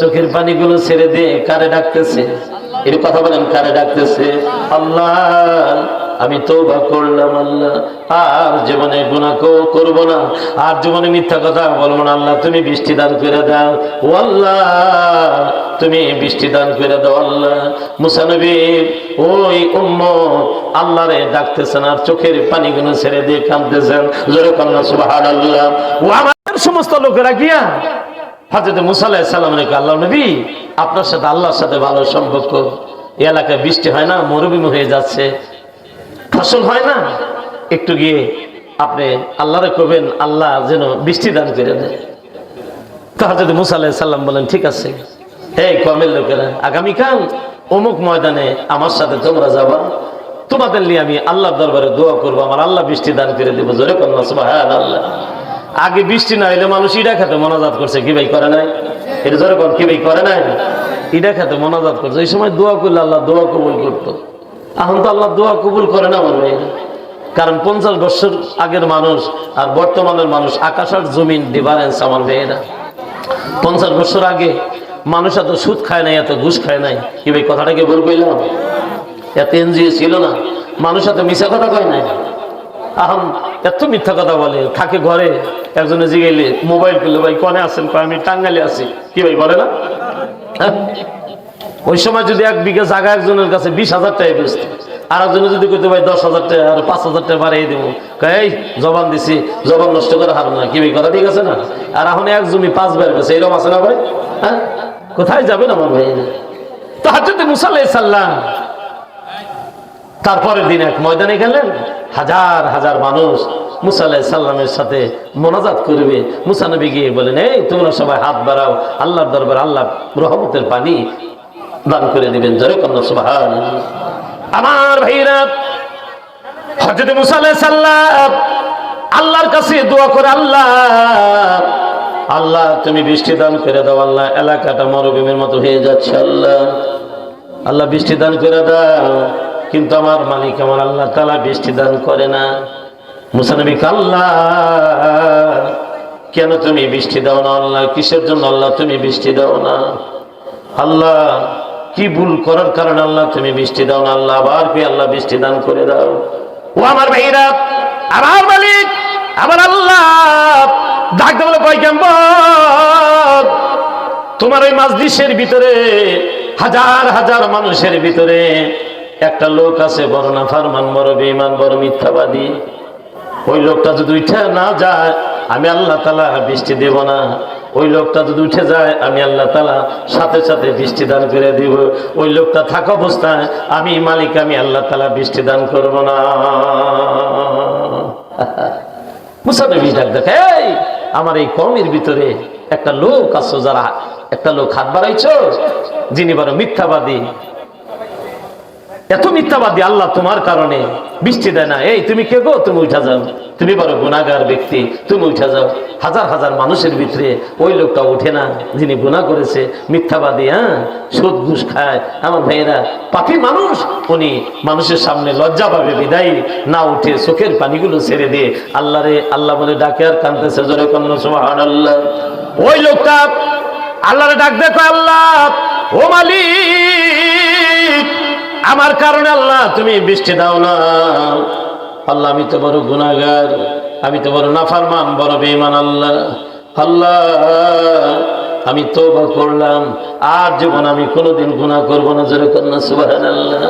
চোখের পানিগুলো ছেড়ে দিয়ে কারে ডাকতেছে? এর কথা বলেন, কারে ডাকতেছে? আল্লাহ, আমি তৌবা করলাম, আল্লাহ। আর জীবনে কো- করব না। আর জীবনে মিথ্যা কথা বলব না, আল্লাহ। তুমি বৃষ্টি দান করে দাও, ও আল্লাহ। তুমি বৃষ্টি দান করে দাও, আল্লাহ। মুসানবীর ওই উম্ম আল্লাহরে ডাকতেছেন আর চোখের পানিগুলো ছেড়ে দিয়ে কাঁদতেছেন। জোরে কন্যা সুবহানাল্লাহ। ও আমার সমস্ত লোকেরা গিয়া হাজরত মুসা আলাইহিস সালাম রেখে আল্লাহ নবী, আপনার সাথে আল্লাহর সাথে ভালো সম্পর্ক। এলাকায় বৃষ্টি হয় না, মরুভূমি হয়ে যাচ্ছে। ফসল হয় না, একটু গিয়ে আপনি আল্লাহরে কবেন, আল্লাহ যেন বৃষ্টি দান করে দেয় তো হাজরত মুসা আলাইহিস সালাম বলেন, ঠিক আছে। এই কমের লোকেরা, আগামীকাল অমুক ময়দানে আমার সাথে তোমরা যাবা। তোমাদের নিয়ে আমি আল্লাহর দরবারে দোয়া করব, আমার আল্লাহ বৃষ্টি দান করে দেবো। জোরে কন্যা সুবহান আল্লাহ আগে বৃষ্টি না হইলে মানুষ ইডা খেতে মনাজাত করছে, কি ভাই করে নাই? এটা জোরে কন, কি ভাই করে নাই? ইডা খেতে মনাজাত করছে। এই সময় দোয়া করলে আল্লাহ দোয়া কবুল করতো। এখন তো আল্লাহ দোয়া কবুল করে না আমার ভাই। কারণ পঞ্চাশ বছর আগের মানুষ আর বর্তমানের মানুষ আকাশ আর জমিন ডিফারেন্স আমার ভাইয়েরা। পঞ্চাশ বছর আগে মানুষ এত সুদ খায় নাই, এত ঘুষ খায় নাই। কি ভাই কথাটাকে ভুল কইলাম? এত এনজিও ছিল না। মানুষ এত মিশা কথা কয় নাই। এখন এত মিথ্যা কথা বলে, থাকে ঘরে, একজনে জিগাইলে, মোবাইল করলে, ভাই, কনে আছেন? আমি টাঙ্গালে আছি। কি ভাই, বলে না? হ্যাঁ? ওই সময় যদি এক বিঘা জায়গা একজনের কাছে বিশ হাজার টাকা বেচত আর একজনে যদি কইতে, ভাই, দশ হাজার টাকা আর পাঁচ হাজার টাকা বাড়িয়ে দেবো। এই, জবান দিছি, জবান নষ্ট করে হার না। কি ভাই, কথা ঠিক আছে না? আর এখন এক জমি পাঁচ বার গেছে এরকম আছে না ভাই? হ্যাঁ? কোথায় যাবেন আমার ভাই? তো হাজরত মুসা আলাইহিস সালাম। তারপরের দিন এক ময়দানে গেলেন, হাজার হাজার মানুষ মুসা আলাহ সাল্লামের সাথে মোনাজাত করবে। মুসা নবী গিয়ে বলেন, এই, তোমরা সবাই হাত বাড়াও, আল্লাহর দরবার আল্লাহ রহমতের পানি দান করে দিবেন। জয় কন্যা সুবাহান আমার ভাইরা হজরত মুসা সাল্লাম আল্লাহর কাছে দোয়া করে, আল্লাহ আল্লাহ, তুমি বৃষ্টি দান করে দাও, আল্লাহ, এলাকাটা মরুভূমির মতো হয়ে যাচ্ছে, আল্লাহ। আল্লাহ, বৃষ্টি দান করে দাও। কিন্তু আমার মালিক আমার আল্লাহ তালা বৃষ্টি দান করে না। মুসানবী আল্লাহ কেন তুমি বৃষ্টি দাও না আল্লাহ? কিসের জন্য আল্লাহ তুমি বৃষ্টি দাও না? আল্লাহ, কি ভুল করার কারণে আল্লাহ তুমি বৃষ্টি দাও না? আল্লাহ আবার কি আল্লাহ বৃষ্টি দান করে দাও? ও আমার ভাইরা, আমার মালিক, আমার আল্লাহ ডাকতে বলে পয়গাম্বর। তোমার ওই মাজলিসের ভিতরে, হাজার হাজার মানুষের ভিতরে একটা লোক আছে বড় না ফারমান বড় বেঈমান বড় মিথ্যাবাদী। ওই লোকটা যদি উঠে না যায়, আমি আল্লাহ তালা বৃষ্টি দেব না। ওই লোকটা যদি উঠে যায়, আমি আল্লাহ তালা সাথে সাথে বৃষ্টি দান করে দিব। ওই লোকটা থাকা অবস্থায়, আমি মালিক, আমি আল্লাহ তালা বৃষ্টি দান করব না। মুসানবী ডাক দেখে এই, আমার এই কমের ভিতরে একটা লোক আছো যারা? একটা লোক হাত বাড়াইছ? যিনি বড় মিথ্যাবাদী এত মিথ্যাবাদী আল্লাহ তোমার কারণে। বৃষ্টি দেয় না। এই, তুমি কে গো? তুমি উঠা যাও। তুমি বড় গুণাগার ব্যক্তি। তুমি উঠা যাও। হাজার হাজার মানুষের ভিতরে ওই লোকটা ওঠে না, যিনি গুণা করেছে, মিথ্যাবাদী হ্যাঁ? সুদ ঘুষ খায়। আমার ভাইয়েরা, পাপি মানুষ, উনি মানুষের সামনে লজ্জা পাবে বিদায়ী, না উঠে চোখের পানিগুলো ছেড়ে দিয়ে আল্লাহ রে, আল্লাহ বলে ডাকে আর কানতেছে জোরে কন্ন সোহান আল্লাহ ওই লোকটা আল্লাহরে ডাক দেখো, আল্লাহ। ও মালিক! আমার কারণে আল্লাহ তুমি বৃষ্টি দাও না। আল্লাহ, আমি তো বড় গুণাগার আমি তো বড় নাফারমান, বড় বেমান আল্লাহ। আল্লাহ, আমি তো করলাম, আর জীবন আমি কোনোদিন গুণা করব না জোরে কন্যা সুবাহ আল্লাহ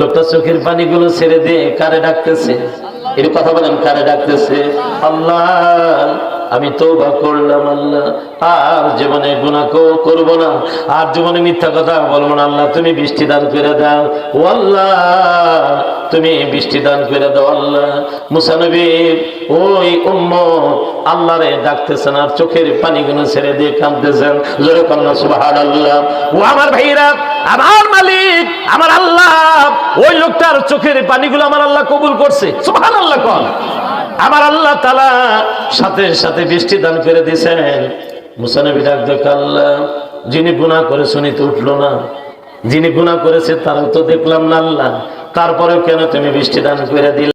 লোকটা চোখের পানিগুলো ছেড়ে দিয়ে কারে ডাকতেছে? এর কথা বলেন, কারে ডাকতেছে? আল্লাহ আমি তৌবা করলাম আল্লাহ। আর জীবনে গুণা করব না। আর জীবনে মিথ্যা কথা বলব না। আল্লাহ, তুমি বৃষ্টি দান করে দাও। ও আল্লাহ, তুমি বৃষ্টি দান করে দাও আল্লাহ। মুসানবীর ওই উম্ম আল্লাহরে ডাকতেছেন আর চোখের পানিগুলো ছেড়ে দিয়ে কাঁদতেছেন। জোরে কন্যা আল্লাহ ও আমার ভাইরা আমার মালিক, আমার আল্লাহ। ওই লোকটার চোখের পানিগুলো আমার আল্লাহ কবুল করছে। সুবাহান আল্লাহ কন। আমার আল্লাহ তালা সাথে সাথে বৃষ্টি দান করে দিয়েছেন। মুসানবী ডাক আল্লাহ যিনি গুণা করে শুনি তো উঠল না। যিনি গুণা করেছে তারাও তো দেখলাম না আল্লাহ। তারপরেও কেন তুমি বৃষ্টি দান করে দিলে?